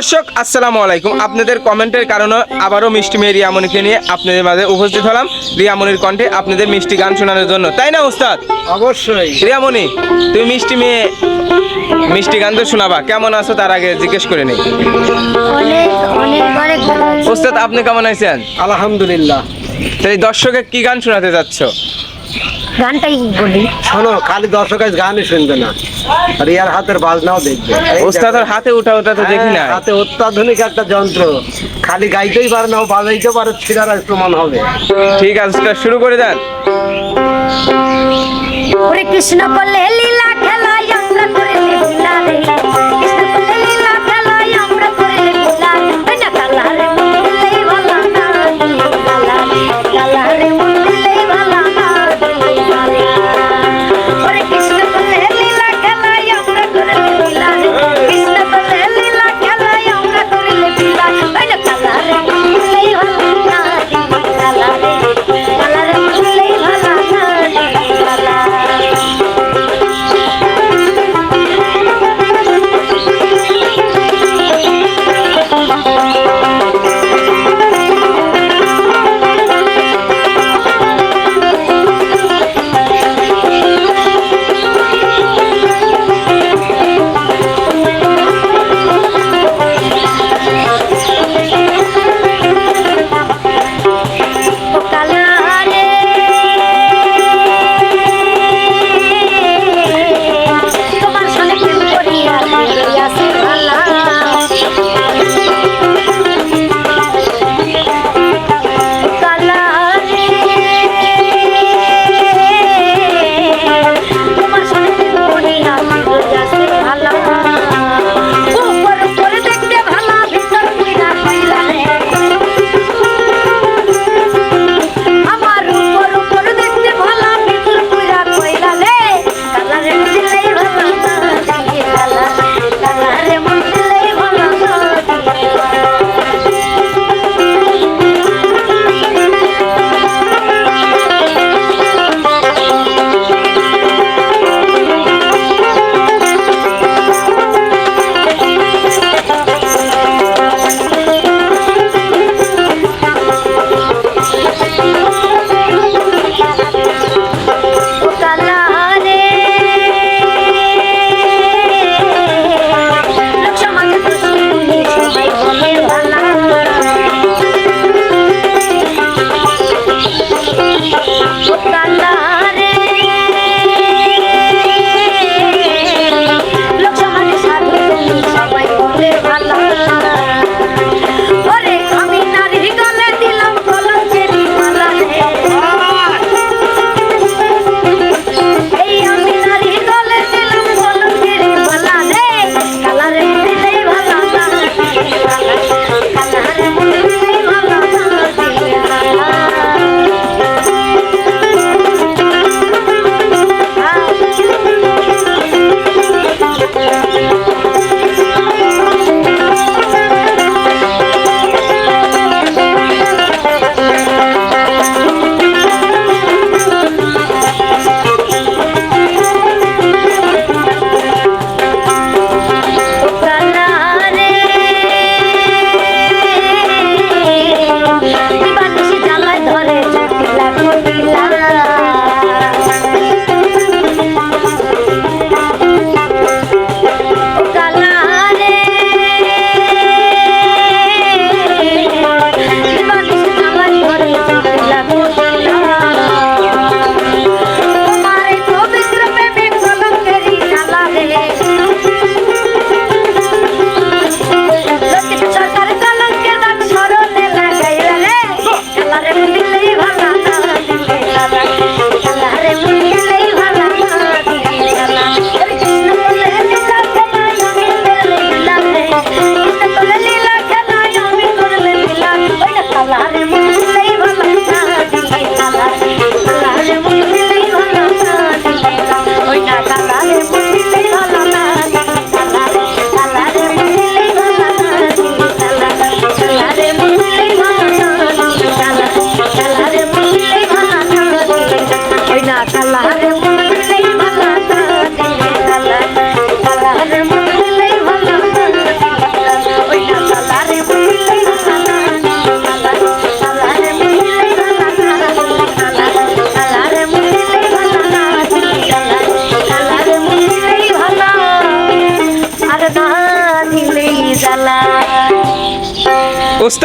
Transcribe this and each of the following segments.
দর্শক আসসালামু আলাইকুম। আপনাদের কমেন্টের কারণে আবারও মিষ্টি মেয়ে রিয়ামণিকে নিয়ে আপনাদের মাঝে উপস্থিত হলাম। রিয়ামণির কণ্ঠে আপনাদের মিষ্টি গান শোনানোর জন্য। তাই না উস্তাদ? অবশ্যই। রিয়ামণি তুমি মিষ্টি মেয়ে মিষ্টি গান তো শোনাবা। কেমন আছো তার আগে জিজ্ঞেস করে নেই। উস্তাদ আপনি কেমন আছেন? আলহামদুলিল্লাহ। তাই দর্শকে কি গান শোনাতে যাচ্ছ? গানটাই বলি। শোনো খালি দর্শক আজ গানই শুনবে না। আর ইয়ার হাতের বাজনাও দেখবে। ওস্তাদের হাতে উঠা ওটা তো দেখি না হ্যাঁ, হাতে অত্যাধুনিক একটা যন্ত্র। খালি গাইতেই পারে না ও বাজাইতে পারে ছিড়ার আজ প্রমাণ হবে। ঠিক আছে সেটা শুরু করে দেন। ওরে কৃষ্ণ বলে লীলা খেলাই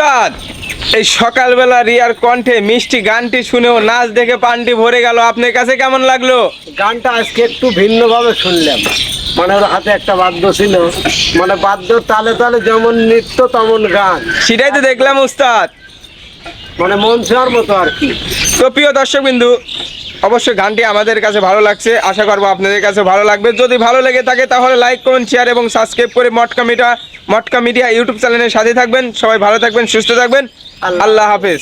উস্তাদ এই সকালবেলা রিয়ার কণ্ঠে মিষ্টি গানটি শুনেও নাচ দেখে পানটি ভরে গেল। আপনার কাছে কেমন লাগল? গানটা আজকে একটু ভিন্নভাবে শুনলাম। মানে ওর হাতে একটা বাদ্য ছিল। মানে বাদ্য তালে তালে যেমন নৃত্য তেমন গান। সেটাই তো দেখলাম উস্তাদ। মানে মন ছোঁয়ার মতো আর কি। তো প্রিয় দর্শক বিন্দু অবশ্যই গানটি আমাদের কাছে ভালো লাগছে। আশা করব আপনাদের কাছে ভালো লাগবে। যদি ভালো লেগে থাকে তাহলে লাইক করুন শেয়ার এবং সাবস্ক্রাইব করে মটকা মিডিয়া মটকা মিডিয়া ইউটিউব চ্যানেলের সাথে থাকবেন। সবাই ভালো থাকবেন সুস্থ থাকবেন। আল্লাহ আল্লাহ হাফেজ।